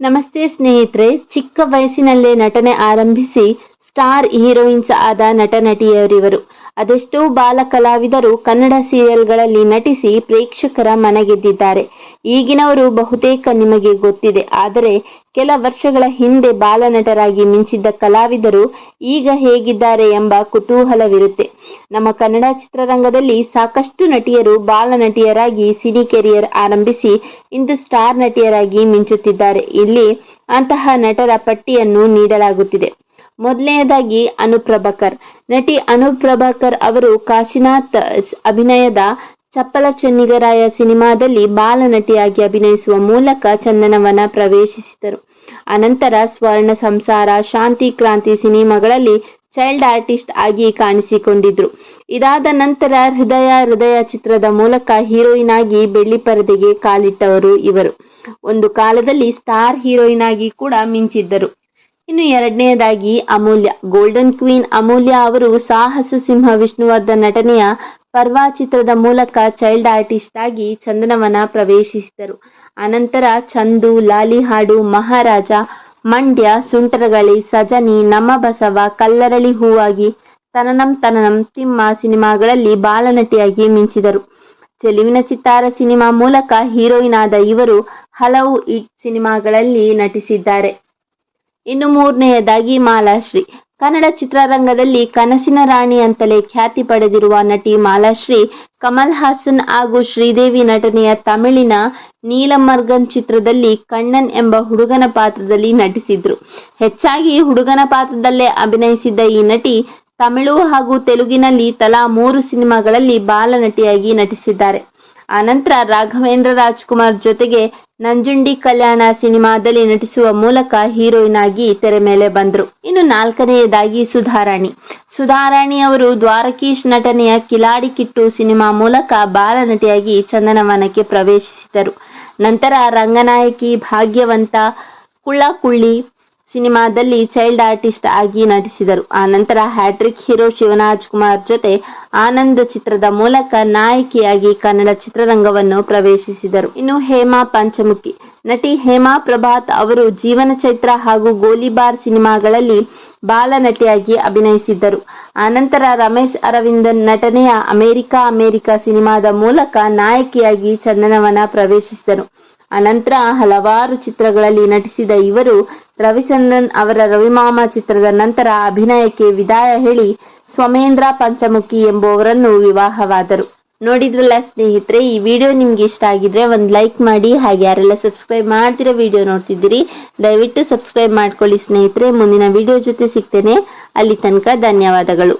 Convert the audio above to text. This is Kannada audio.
ನಮಸ್ತೆ ಸ್ನೇಹಿತರೆ ಚಿಕ್ಕ ವಯಸ್ಸಿನಲ್ಲೇ ನಟನೆ ಆರಂಭಿಸಿ ಸ್ಟಾರ್ ಹೀರೋಯಿನ್ಸ್ ಆದ ನಟ ನಟಿಯರಿವರು ಅದೆಷ್ಟೋ ಬಾಲ ಕಲಾವಿದರು ಕನ್ನಡ ಸೀರಿಯಲ್ಗಳಲ್ಲಿ ನಟಿಸಿ ಪ್ರೇಕ್ಷಕರ ಮನಗೆದ್ದಿದ್ದಾರೆ. ಈಗಿನವರು ಬಹುತೇಕ ನಿಮಗೆ ಗೊತ್ತಿದೆ. ಆದರೆ ಕೆಲ ವರ್ಷಗಳ ಹಿಂದೆ ಬಾಲನಟರಾಗಿ ಮಿಂಚಿದ್ದ ಕಲಾವಿದರು ಈಗ ಹೇಗಿದ್ದಾರೆ ಎಂಬ ಕುತೂಹಲವಿರುತ್ತೆ. ನಮ್ಮ ಕನ್ನಡ ಚಿತ್ರರಂಗದಲ್ಲಿ ಸಾಕಷ್ಟು ನಟಿಯರು ಬಾಲನಟಿಯರಾಗಿ ಸಿನಿ ಕೆರಿಯರ್ ಆರಂಭಿಸಿ ಇಂದು ಸ್ಟಾರ್ ನಟಿಯರಾಗಿ ಮಿಂಚುತ್ತಿದ್ದಾರೆ. ಇಲ್ಲಿ ಅಂತಹ ನಟರ ಪಟ್ಟಿಯನ್ನು ನೀಡಲಾಗುತ್ತಿದೆ. ಮೊದಲನೆಯದಾಗಿ ಅನುಪ್ರಭಾಕರ್. ನಟಿ ಅನುಪ್ರಭಾಕರ್ ಅವರು ಕಾಶಿನಾಥ್ ಅಭಿನಯದ ಚಪ್ಪಲ ಚೆನ್ನಿಗರಾಯ ಸಿನಿಮಾದಲ್ಲಿ ಬಾಲನಟಿಯಾಗಿ ಅಭಿನಯಿಸುವ ಮೂಲಕ ಚಂದನವನ ಪ್ರವೇಶಿಸಿದರು. ಅನಂತರ ಸ್ವರ್ಣ ಸಂಸಾರ, ಶಾಂತಿ ಕ್ರಾಂತಿ ಸಿನಿಮಾಗಳಲ್ಲಿ ಚೈಲ್ಡ್ ಆರ್ಟಿಸ್ಟ್ ಆಗಿ ಕಾಣಿಸಿಕೊಂಡಿದ್ರು. ಇದಾದ ನಂತರ ಹೃದಯ ಹೃದಯ ಚಿತ್ರದ ಮೂಲಕ ಹೀರೋಯಿನ್ ಆಗಿ ಬೆಳ್ಳಿ ಪರದೆಗೆ ಕಾಲಿಟ್ಟವರು ಇವರು. ಒಂದು ಕಾಲದಲ್ಲಿ ಸ್ಟಾರ್ ಹೀರೋಯಿನ್ ಆಗಿ ಕೂಡ ಮಿಂಚಿದ್ದರು. ಇನ್ನು ಎರಡನೆಯದಾಗಿ ಅಮೂಲ್ಯ. ಗೋಲ್ಡನ್ ಕ್ವೀನ್ ಅಮೂಲ್ಯ ಅವರು ಸಾಹಸ ಸಿಂಹ ವಿಷ್ಣುವರ್ಧನ್ ನಟನೆಯ ಪರ್ವಾ ಚಿತ್ರದ ಮೂಲಕ ಚೈಲ್ಡ್ ಆರ್ಟಿಸ್ಟ್ ಆಗಿ ಚಂದನವನ ಪ್ರವೇಶಿಸಿದರು. ಅನಂತರ ಚಂದು ಲಾಲಿ ಹಾಡು ಮಹಾರಾಜ, ಮಂಡ್ಯ, ಸುಂಟರಗಳಿ, ಸಜನಿ ನಮ್ಮ ಬಸವ ಕಲ್ಲರಳಿ ಹೂವಾಗಿ ತನನಂ ತನನಂ ತಿಮ್ಮ ಸಿನಿಮಾಗಳಲ್ಲಿ ಬಾಲನಟಿಯಾಗಿ ಮಿಂಚಿದರು. ಚೆಲುವಿನ ಚಿತ್ತಾರ ಸಿನಿಮಾ ಮೂಲಕ ಹೀರೋಯಿನ್ ಆದ ಇವರು ಹಲವು ಇಟ್ ಸಿನಿಮಾಗಳಲ್ಲಿ ನಟಿಸಿದ್ದಾರೆ. ಇನ್ನು ಮೂರನೆಯದಾಗಿ ಮಾಲಾಶ್ರೀ. ಕನ್ನಡ ಚಿತ್ರರಂಗದಲ್ಲಿ ಕನಸಿನ ರಾಣಿ ಅಂತಲೇ ಖ್ಯಾತಿ ಪಡೆದಿರುವ ನಟಿ ಮಾಲಾಶ್ರೀ, ಕಮಲ್ ಹಾಸನ್ ಹಾಗೂ ಶ್ರೀದೇವಿ ನಟನೆಯ ತಮಿಳಿನ ನೀಲಮರ್ಗನ್ ಚಿತ್ರದಲ್ಲಿ ಕಣ್ಣನ್ ಎಂಬ ಹುಡುಗನ ಪಾತ್ರದಲ್ಲಿ ನಟಿಸಿದ್ರು. ಹೆಚ್ಚಾಗಿ ಹುಡುಗನ ಪಾತ್ರದಲ್ಲೇ ಅಭಿನಯಿಸಿದ್ದ ಈ ನಟಿ ತಮಿಳು ಹಾಗೂ ತೆಲುಗಿನಲ್ಲಿ ತಲಾ ಮೂರು ಸಿನಿಮಾಗಳಲ್ಲಿ ಬಾಲನಟಿಯಾಗಿ ನಟಿಸಿದ್ದಾರೆ. ಆನಂತರ ರಾಘವೇಂದ್ರ ರಾಜ್ಕುಮಾರ್ ಜೊತೆಗೆ ನಂಜುಂಡಿ ಕಲ್ಯಾಣ ಸಿನಿಮಾದಲ್ಲಿ ನಟಿಸುವ ಮೂಲಕ ಹೀರೋಯಿನ್ ಆಗಿ ತೆರೆ ಮೇಲೆ ಬಂದರು. ಇನ್ನು ನಾಲ್ಕನೆಯದಾಗಿ ಸುಧಾರಾಣಿ. ಸುಧಾರಾಣಿ ಅವರು ದ್ವಾರಕೀಶ್ ನಟನೆಯ ಕಿಲಾಡಿ ಕಿಟ್ಟು ಸಿನಿಮಾ ಮೂಲಕ ಬಾಲನಟಿಯಾಗಿ ಚಂದನವನಕ್ಕೆ ಪ್ರವೇಶಿಸಿದರು. ನಂತರ ರಂಗನಾಯಕಿ, ಭಾಗ್ಯವಂತ ಕುಳ್ಳ ಕುಳ್ಳಿ ಸಿನಿಮಾದಲ್ಲಿ ಚೈಲ್ಡ್ ಆರ್ಟಿಸ್ಟ್ ಆಗಿ ನಟಿಸಿದರು. ನಂತರ ಹ್ಯಾಟ್ರಿಕ್ ಹೀರೋ ಶಿವರಾಜ್ ಕುಮಾರ್ ಜೊತೆ ಆನಂದ್ ಚಿತ್ರದ ಮೂಲಕ ನಾಯಕಿಯಾಗಿ ಕನ್ನಡ ಚಿತ್ರರಂಗವನ್ನು ಪ್ರವೇಶಿಸಿದರು. ಇನ್ನು ಹೇಮಾ ಪಂಚಮುಖಿ. ನಟಿ ಹೇಮಾ ಪ್ರಭಾತ್ ಅವರು ಜೀವನ ಚೈತ್ರ ಹಾಗೂ ಗೋಲಿಬಾರ್ ಸಿನಿಮಾಗಳಲ್ಲಿ ಬಾಲನಟಿಯಾಗಿ ಅಭಿನಯಿಸಿದ್ದರು. ಆನಂತರ ರಮೇಶ್ ಅರವಿಂದನ್ ನಟನೆಯ ಅಮೆರಿಕಾ ಅಮೆರಿಕ ಸಿನಿಮಾದ ಮೂಲಕ ನಾಯಕಿಯಾಗಿ ಚಂದನವನ ಪ್ರವೇಶಿಸಿದರು. ಅನಂತರ ಹಲವಾರು ಚಿತ್ರಗಳಲ್ಲಿ ನಟಿಸಿದ ಇವರು ರವಿಚಂದ್ರನ್ ಅವರ ರವಿಮಾಮ ಚಿತ್ರದ ನಂತರ ಅಭಿನಯಕ್ಕೆ ವಿದಾಯ ಹೇಳಿ ಸ್ವಮೇಂದ್ರ ಪಂಚಮುಖಿ ಎಂಬುವರನ್ನು ವಿವಾಹವಾದರು. ನೋಡಿದ್ರಲ್ಲ ಸ್ನೇಹಿತರೆ, ಈ ವಿಡಿಯೋ ನಿಮ್ಗೆ ಇಷ್ಟ ಆಗಿದ್ರೆ ಒಂದು ಲೈಕ್ ಮಾಡಿ, ಹಾಗೆ ಯಾರೆಲ್ಲ ಸಬ್ಸ್ಕ್ರೈಬ್ ಮಾಡ್ತಿರೋ ವಿಡಿಯೋ ನೋಡ್ತಿದ್ದೀರಿ, ದಯವಿಟ್ಟು ಸಬ್ಸ್ಕ್ರೈಬ್ ಮಾಡ್ಕೊಳ್ಳಿ ಸ್ನೇಹಿತರೆ. ಮುಂದಿನ ವಿಡಿಯೋ ಜೊತೆ ಸಿಗ್ತೇನೆ. ಅಲ್ಲಿ ತನಕ ಧನ್ಯವಾದಗಳು.